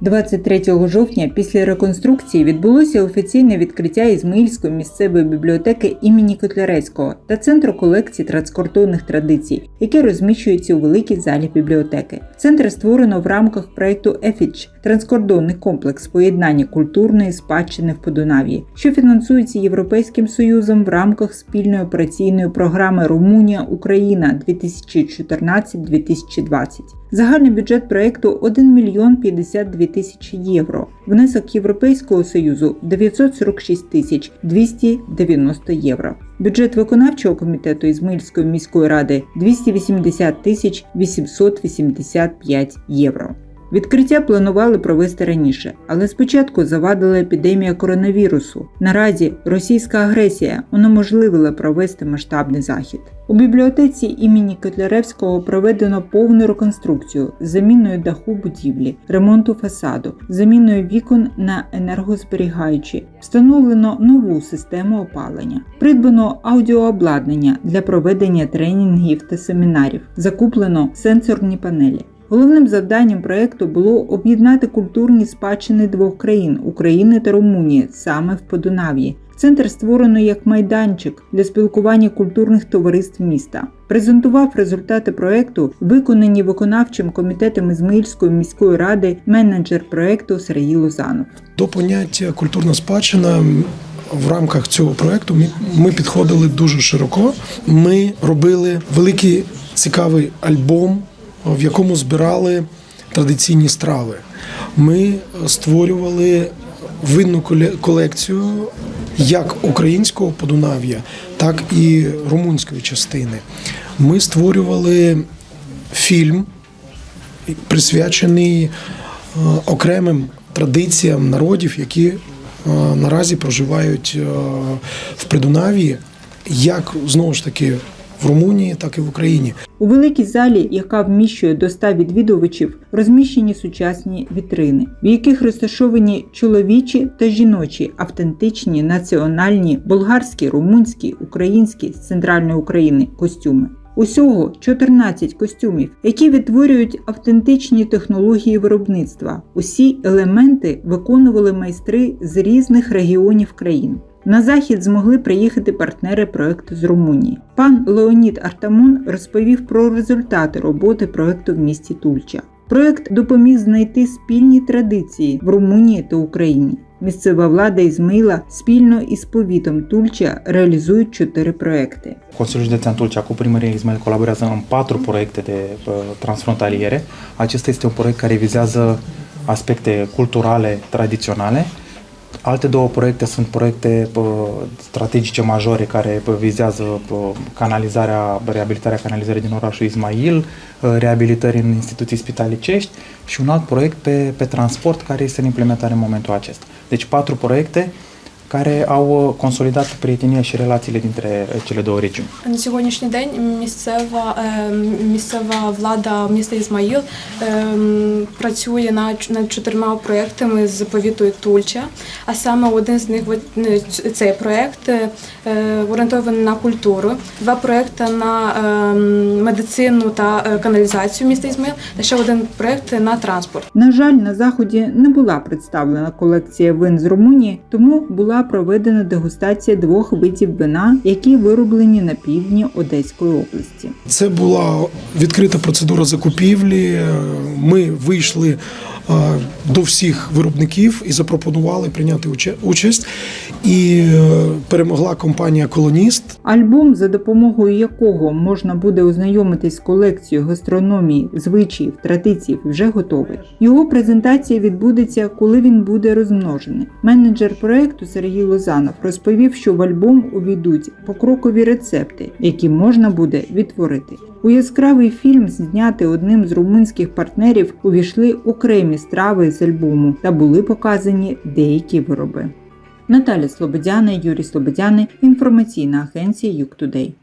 23 жовтня після реконструкції відбулося офіційне відкриття Ізмаїльської місцевої бібліотеки імені Котляревського та центру колекцій транскордонних традицій, яке розміщується у великій залі бібліотеки. Центр створено в рамках проекту ЕФІЧ транскордонний комплекс поєднання культурної спадщини в Подунав'ї, що фінансується Європейським Союзом в рамках спільної операційної програми Румунія Україна 2014-2020. Загальний бюджет проекту 1 мільйон 52 тисячі євро. Внесок Європейського Союзу 946 тисяч 290 євро. Бюджет виконавчого комітету Ізмельської міської ради 280 тисяч 885 євро. Відкриття планували провести раніше, але спочатку завадила епідемія коронавірусу. Наразі російська агресія унеможливила провести масштабний захід. У бібліотеці імені Котляревського проведено повну реконструкцію з заміною даху будівлі, ремонту фасаду, заміною вікон на енергозберігаючі, встановлено нову систему опалення, придбано аудіообладнання для проведення тренінгів та семінарів, закуплено сенсорні панелі. Головним завданням проекту було об'єднати культурні спадщини двох країн України та Румунії саме в Подунав'ї. Центр створено як майданчик для спілкування культурних товариств міста. Презентував результати проекту, виконані виконавчим комітетом Ізмаїльської міської ради менеджер проекту Сергій Лозанов. До поняття культурна спадщина в рамках цього проекту ми підходили дуже широко. Ми робили великий цікавий альбом, в якому збирали традиційні страви. Ми створювали винну коле- колекцію як українського подунав'я, так і румунської частини. Ми створювали фільм, присвячений е, окремим традиціям народів, які е, наразі проживають е, в Придунавії, як знову ж таки в Румунії, так і в Україні. У великій залі, яка вміщує до 100 відвідувачів, розміщені сучасні вітрини, в яких розташовані чоловічі та жіночі, автентичні, національні, болгарські, румунські, українські з центральної України костюми. Усього 14 костюмів, які відтворюють автентичні технології виробництва. Усі елементи виконували майстри з різних регіонів країн. На захід змогли приїхати партнери проекту з Румунії. Пан Леонід Артамон розповів про результати роботи проекту в місті Тульча. Проект допоміг знайти спільні традиції в Румунії та Україні. Місцева влада Ізмаїла спільно із повітом Тульча реалізують чотири проекти. Consiliul Județean Tulcea cu primăria Ismail colaborează în patru proiecte de uh, transfrontaliere. Acesta este un proiect care vizează aspecte culturale tradiționale. Alte două proiecte sunt proiecte uh, strategice majore care uh, vizează uh, canalizarea, reabilitarea canalizării din orașul Ismail, uh, reabilitări în instituții spitalicești și un alt proiect pe, pe transport care este în implementare în momentul acesta. Deci patru proiecte care au uh, consolidat prietenia și relațiile dintre uh, cele două regiuni. На сьогоднішній день місцева, е, місцева влада міста Ізмаїл е, працює над, над чотирма проєктами з повітою Тульча. А саме один з них е, цей проєкт е, орієнтований на культуру, два проєкти на медицину та каналізацію міста Ізмаїл, та ще один проєкт на транспорт. На жаль, на заході не була представлена колекція вин з Румунії, тому була проведена дегустація двох видів вина, які вироблені на півдні Одеської області. Це була відкрита процедура закупівлі. Ми вийшли до всіх виробників і запропонували прийняти участь. І е, перемогла компанія Колоніст. Альбом, за допомогою якого можна буде ознайомитись з колекцією гастрономії, звичаїв, традицій, вже готовий. Його презентація відбудеться, коли він буде розмножений. Менеджер проекту Сергій Лозанов розповів, що в альбом увійдуть покрокові рецепти, які можна буде відтворити. У яскравий фільм, знятий одним з румунських партнерів, увійшли окремі страви з альбому та були показані деякі вироби. Наталя Слободяна, Юрій Слободяни, інформаційна агенція Юк Тудей.